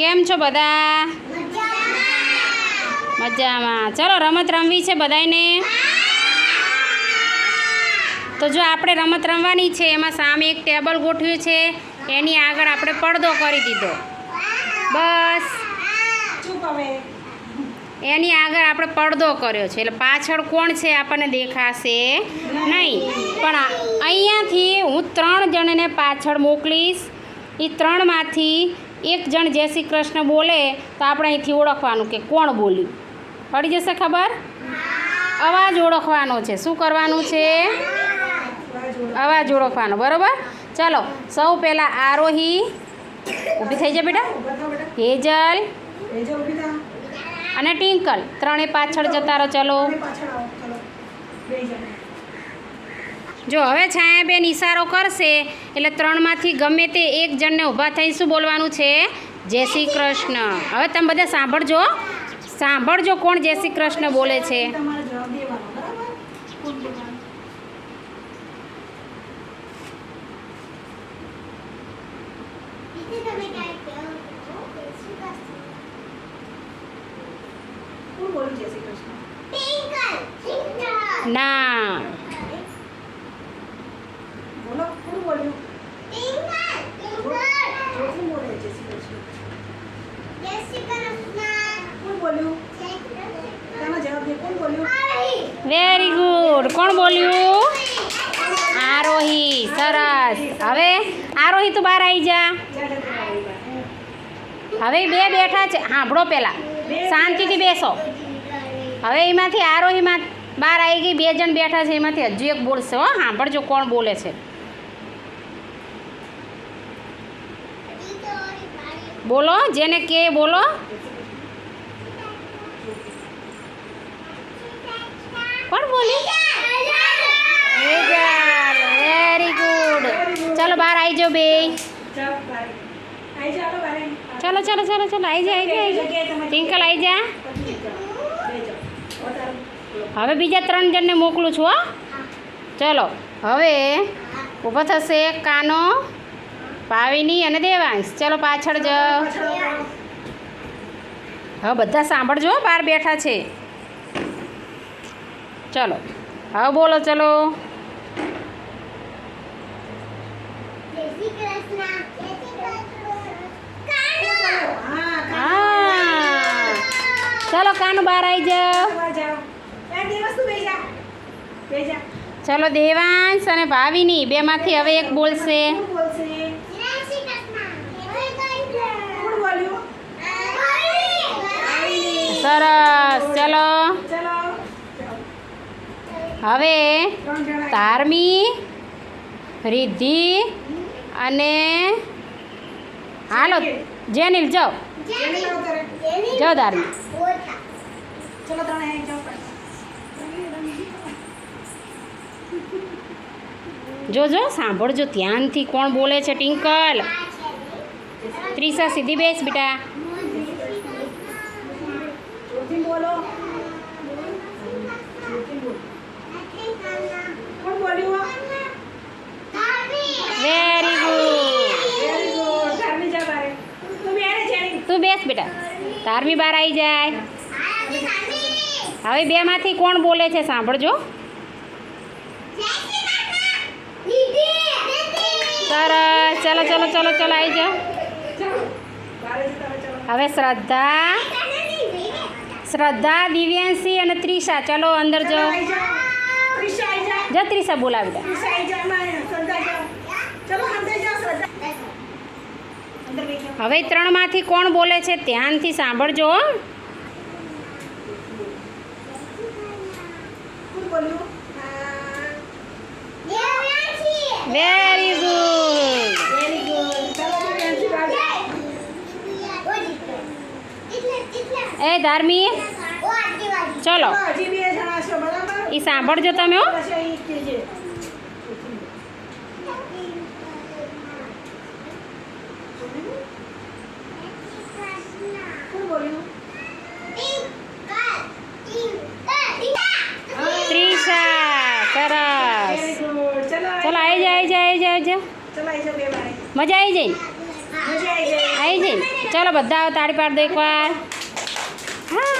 કેમ છો બધા? મજામાં. ચલો, રમત રમવી છે બધાને તો જો આપણે રમત રમવાની છે, એમાં સામે એક ટેબલ ગોઠવ્યું છે, એની આગળ આપણે પડદો કરી દીધો. બસ. એની આગળ આપણે પડદો કર્યો છે. એટલે પાછળ કોણ છે આપણને દેખાશે નહીં. પણ અહીંયાથી હું ત્રણ જણને પાછળ મોકલીશ. એ ત્રણમાંથી એક જણ જય શ્રી કૃષ્ણ બોલે તો આપણે અહીંથી ઓળખવાનું કે કોણ બોલ્યું? પડી જશે ખબર? અવાજ ઓળખવાનો છે. શું કરવાનું છે? અવાજ ઓળખવાનો. બરાબર? ચાલો સૌ પહેલાં આરોહી. ઊભી થઈ જાય બેટા. હેજલ. જો અને ટિંકલ. ત્રણે પાછળ જતા રહો ચલો અને પાછળ આવો ચલો બેસી જાઓ જો હવે છાયાબેન ઈશારો કરશે, એટલે ત્રણમાંથી ગમે તે એક જણને ઊભા થઈ શું બોલવાનું છે? જય શ્રી કૃષ્ણ. હવે તમે બધા સાંભળજો. સાંભળજો કોણ જય શ્રી કૃષ્ણ બોલે છે. તમારે વેરી ગુડ કોણ બોલ્યું? આરોહી. સરસ. હવે આરોહી તું બહાર આવી જા. હવે બે બેઠા છે. સાંભળો પહેલાં શાંતિથી બેસો. હવે એમાંથી આરોહીમાં બહાર આવી ગઈ. બે જણ બેઠા છે. એમાંથી હજુ એક બોલશે હો. સાંભળજો કોણ બોલે છે. બોલો, જેને કે બોલો. કોણ બોલી? વેરી ગુડ ચાલો બહાર આવી જાઓ બે. ચાલો. ચાલો ચાલો ચાલો આવી જા આવી જા ટિંકલ આવી જા. હવે બીજા ત્રણ જણને મોકલું છું, હો. ચલો, હવે ઊભો થશે કાનો. ભાવિની અને દેવાંશ. ચલો પાછળ જાઓ હવે બધા સાંભળજો બહાર બેઠા છે. ચલો, હવે બોલો, ચલો. ચલો, કાનું બહાર આવી જાઓ. ચલો, દેવાંશ અને ભાવિની, બેમાંથી હવે એક બોલશે કોણ બોલશે? કોણ બોલ્યું? સરસ ચલો. હવે તારમી રિદ્ધિ અને હાલો જેનિલ. જાઓ જાઓ પાછા. જોજો સાંભળજો ધ્યાનથી કોણ બોલે છે ટિંકલ. ત્રીસા સીધી બેસ બેટા. જોરથી બોલો. જોરથી બોલો. કોણ બોલ્યું? Very good very good Dharmi જા બારે. તું બેરે જેની. તું બેસ બેટા ધાર્મી બહાર આવી જાય હવે બેમાંથી કોણ બોલે છે સાંભળજો સરસ ચલો ચલો ચલો ચલો આવી જાઓ. બારે. હવે શ્રદ્ધા શ્રદ્ધા દિવ્યાંશી અને ત્રિષા ચલો અંદર જાઓ. જા. જો ત્રિષા બોલાવી દે. હવે ત્રણમાંથી કોણ બોલે છે ધ્યાનથી સાંભળજો હો. કોણ બોલ્યું? હા. Very good Very good. ચલો, દિવ્યાંશી બાજુ. એ ધાર્મી ચલો ચલો, હજી બે જણા છો, બરાબર? એ સાંભળજો તમે હો પછી અહીં કહેજે. કોણ બોલ્યું? ત્રિષા સરસ Very good. ચલો, ચલો આવી જા આવી જા આવી જા આવી ધાર્મી. ચલો, એ સાંભળજો તમે બારે. મજા આવી જઈ મજા આવી જાય. આવી જઈ ચલો બધા તાળી પાડ દો એકવાર. Hey!